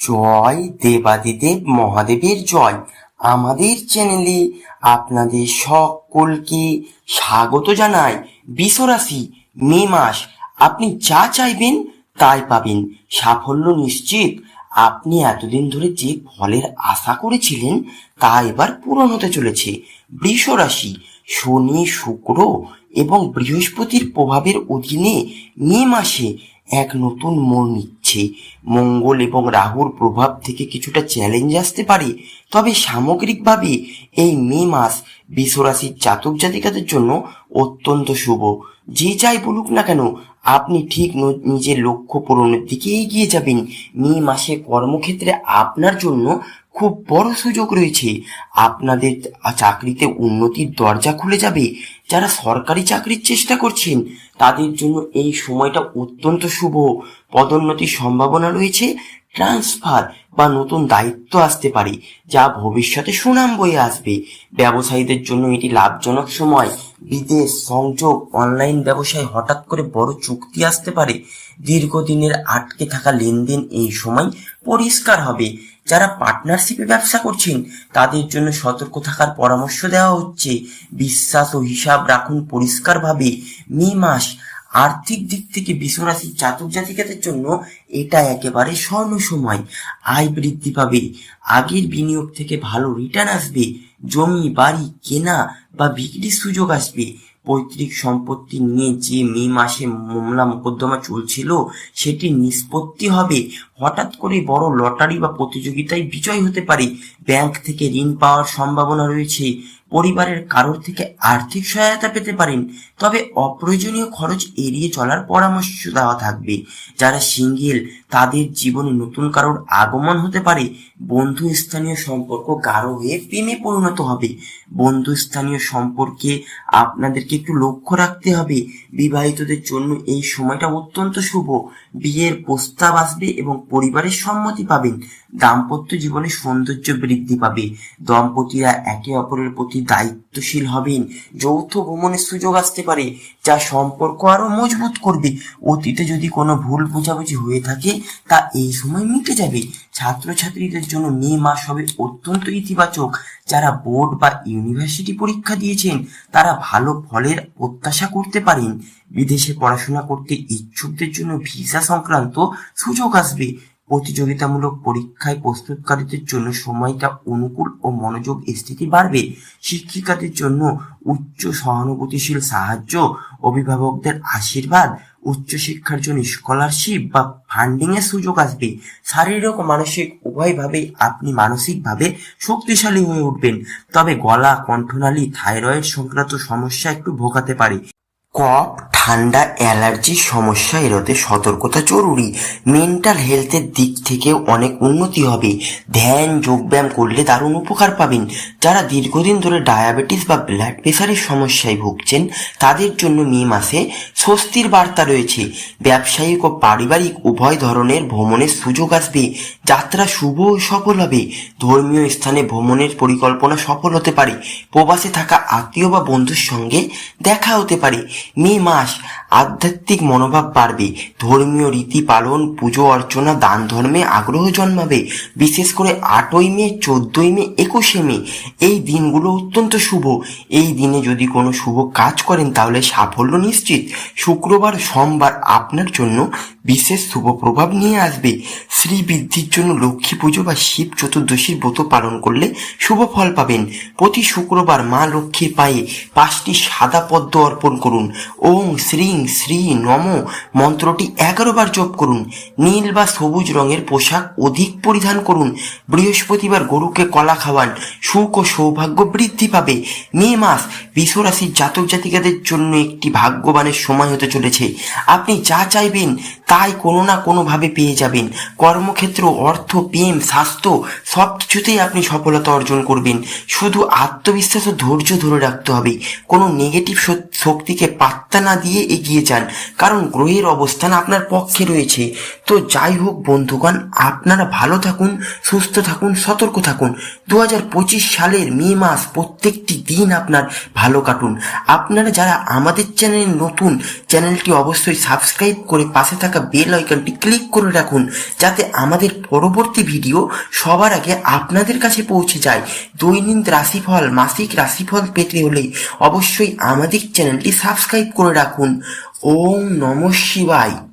জয় দেবাদিদেব মহাদেবের জয়। আমাদের চ্যানেলে আপনাদের সকলকে স্বাগত জানাই। বিশ্বরাশি মে মাস, আপনি যা চাইবেন তাই পাবেন। সাফল্য নিশ্চিত। আপনি এতদিন ধরে যে ফলের আশা করেছিলেন তা এবার পূরণ হতে চলেছে। বৃষ রাশি শনি, শুক্র এবং বৃহস্পতির প্রভাবের অধীনে মে মাসে এক নতুন মোড় নিচ্ছে। মঙ্গল এবং রাহুর প্রভাব থেকে কিছুটা চ্যালেঞ্জ আসতে পারে। তবে সামগ্রিকভাবে এই মে মাস বিশ্বরাশির জাতক জাতিকাদের জন্য অত্যন্ত শুভ। যে যাই বলুক না কেন, আপনি ঠিক নিজের লক্ষ্য পূরণের দিকে এগিয়ে যাবেন। মে মাসে কর্মক্ষেত্রে আপনার জন্য খুব বড় সুযোগ রয়েছে। আপনাদের চাকরিতে উন্নতির দরজা খুলে যাবে। যারা সরকারি চাকরির চেষ্টা করছেন, তাদের জন্য এই সময়টা অত্যন্ত শুভ। পদোন্নতির সম্ভাবনা রয়েছে ট্রান্সফার বা নতুন দায়িত্ব আসতে পারে, যা ভবিষ্যতে সুনাম বয়ে আসবে। ব্যবসায়ীদের জন্য এটি লাভজনক সময়। বিদেশ সংযোগ অনলাইন ব্যবসায় হঠাৎ করে বড় চুক্তি আসতে পারে। দীর্ঘদিনের আটকে থাকা লেনদেন এই সময় পরিষ্কার হবে। যারা পার্টনারশিপে ব্যবসা করছেন, তাদের জন্য সতর্ক থাকার পরামর্শ দেওয়া হচ্ছে। বিশ্বাস ও হিসাব রাখুন পরিষ্কারভাবে। মে মাস আর্থিক দিক থেকে বিশ্বরাশির জাতক জাতিকাদের জন্য এটা একেবারে স্বর্ণ সময়। আয় বৃদ্ধি পাবে। আগের বিনিয়োগ থেকে ভালো রিটার্ন আসবে। জমি, বাড়ি, কেনা বা বিক্রির সুযোগ আসবে। পৈতৃক সম্পত্তি নিয়ে যে মে মাসে মামলা মোকদ্দমা চলছিল, সেটি নিষ্পত্তি হবে। হঠাৎ করে বড় লটারি বা প্রতিযোগিতায় বিজয় হতে পারে। ব্যাংক থেকে ঋণ পাওয়ার সম্ভাবনা রয়েছে। পরিবারের কারোর থেকে আর্থিক সহায়তা পেতে পারেন। তবে অপ্রয়োজনীয় খরচ এড়িয়ে চলার পরামর্শ দেওয়া থাকবে। যারা সিঙ্গেল, তাদের জীবনে নতুন কারোর আগমন হতে পারে। বন্ধু স্থানীয় সম্পর্ক গাঢ় হয়ে প্রেমে পরিণত হবে। বন্ধু স্থানীয় সম্পর্কে আপনাদেরকে একটু লক্ষ্য রাখতে হবে। বিবাহিতদের জন্য এই সময়টা অত্যন্ত শুভ। বিয়ের প্রস্তাব আসবে এবং পরিবারের সম্মতি পাবেন। দাম্পত্য জীবনে সৌন্দর্য বৃদ্ধি পাবে। দম্পতিরা একে অপরের প্রতি দায়িত্বশীল হবেন। যৌথ ভ্রমণের সুযোগ আসতে পারে, যা সম্পর্ক আরও মজবুত করবে। অতীতে যদি কোনো ভুল বোঝাবুঝি হয়ে থাকে, তা এই সময় মিটে যাবে। ছাত্রছাত্রীদের জন্য মে মাস হবে অত্যন্ত ইতিবাচক, যারা বোর্ড বা ইউনিভার্সিটি পরীক্ষা দিয়েছেন, তারা ভালো ফলের প্রত্যাশা করতে পারেন। বিদেশে পড়াশোনা করতে ইচ্ছুকদের জন্য ভিসা সংক্রান্ত সুযোগ আসবে। প্রতিযোগিতামূলক পরীক্ষায় প্রস্তুতকারীদের জন্য সময়টা অনুকূল ও মনোযোগ স্থিতি বাড়বে। শিক্ষিকাদের জন্য উচ্চ সহানুভূতিশীল সাহায্য, অভিভাবকদের আশীর্বাদ উচ্চশিক্ষার জন্য স্কলারশিপ বা ফান্ডিং এর সুযোগ আসবে, শারীরিক ও মানসিক উভয়ভাবেই আপনি মানসিকভাবে শক্তিশালী হয়ে উঠবেন। তবে গলা, কণ্ঠনালী, থাইরয়েড সংক্রান্ত সমস্যা একটু ভোগাতে পারে। কফ ঠান্ডা অ্যালার্জির সমস্যা এড়াতে সতর্কতা জরুরি। মেন্টাল হেলথের দিক থেকেও অনেক উন্নতি হবে। ধ্যান, যোগব্যায়াম করলে দারুণ উপকার পাবেন। যারা দীর্ঘদিন ধরে ডায়াবেটিস বা ব্লাড প্রেশারের সমস্যায় ভুগছেন, তাদের জন্য মে মাসে স্বস্তির বার্তা রয়েছে। ব্যবসায়িক ও পারিবারিক উভয় ধরনের ভ্রমণের সুযোগ আসবে। যাত্রা শুভ ও সফল হবে। ধর্মীয় স্থানে ভ্রমণের পরিকল্পনা সফল হতে পারে। প্রবাসে থাকা আত্মীয় বা বন্ধুর সঙ্গে দেখা হতে পারে। মে মাস আধ্যাত্মিক মনোভাব বাড়বে। ধর্মীয় রীতি পালন, পুজো অর্চনা, দান ধর্মে আগ্রহ জন্মাবে। বিশেষ করে আটই মে, চোদ্দই মে, একুশে মে। এই দিনগুলো অত্যন্ত শুভ। এই দিনে যদি কোনো শুভ কাজ করেন তাহলে সাফল্য নিশ্চিত। শুক্রবার, সোমবার আপনার জন্য বিশেষ শুভ প্রভাব নিয়ে আসবে। শ্রী বৃদ্ধির জন্য লক্ষ্মী পুজো বা শিব চতুর্দশীর ব্রত পালন করলে শুভ ফল পাবেন। প্রতি শুক্রবার মা লক্ষ্মীর পায়ে পাঁচটি সাদা পদ্ম অর্পণ করুন। ওং শ্রীং শ্রী নম। মন্ত্রটি এগারো বার জপ করুন। নীল বা সবুজ রঙের পোশাক অধিক পরিধান করুন। বৃহস্পতিবার গরুকে কলা খাওয়ান। সুখ ও সৌভাগ্য বৃদ্ধি পাবে। মে মাস বিশ্বরাশির জাতক জাতিকাদের জন্য একটি ভাগ্যবানের সময় হতে চলেছে। আপনি যা চাইবেন তাই কোনো না কোনোভাবে পেয়ে যাবেন। কর্মক্ষেত্র, অর্থ, প্রেম, স্বাস্থ্য, সব কিছুতেই আপনি সফলতা অর্জন করবেন। শুধু আত্মবিশ্বাস ও ধৈর্য ধরে রাখতে হবে। কোনো নেগেটিভ শক্তিকে পাত্তা না দিয়ে এগিয়ে যান, কারণ গ্রহের অবস্থান আপনার পক্ষে রয়েছে। তো যাই হোক বন্ধুগণ, আপনারা ভালো থাকুন, সুস্থ থাকুন, সতর্ক থাকুন। দু হাজার পঁচিশ সালের মে মাস প্রত্যেকটি দিন আপনার ভালো কাটুন। আপনারা যারা আমাদের চ্যানেলে নতুন, চ্যানেলটি অবশ্যই সাবস্ক্রাইব করে পাশে থাকা বেল আইকনটি ক্লিক করে রাখুন, যাতে আমাদের পরবর্তী ভিডিও সবার আগে আপনাদের কাছে পৌঁছে যায়। দৈনিক রাশিফল, মাসিক রাশিফল পেতে হলে অবশ্যই আমাদের চ্যানেলটি সাবস্ক্রাইব করে রাখুন। ওম নম শিবায়।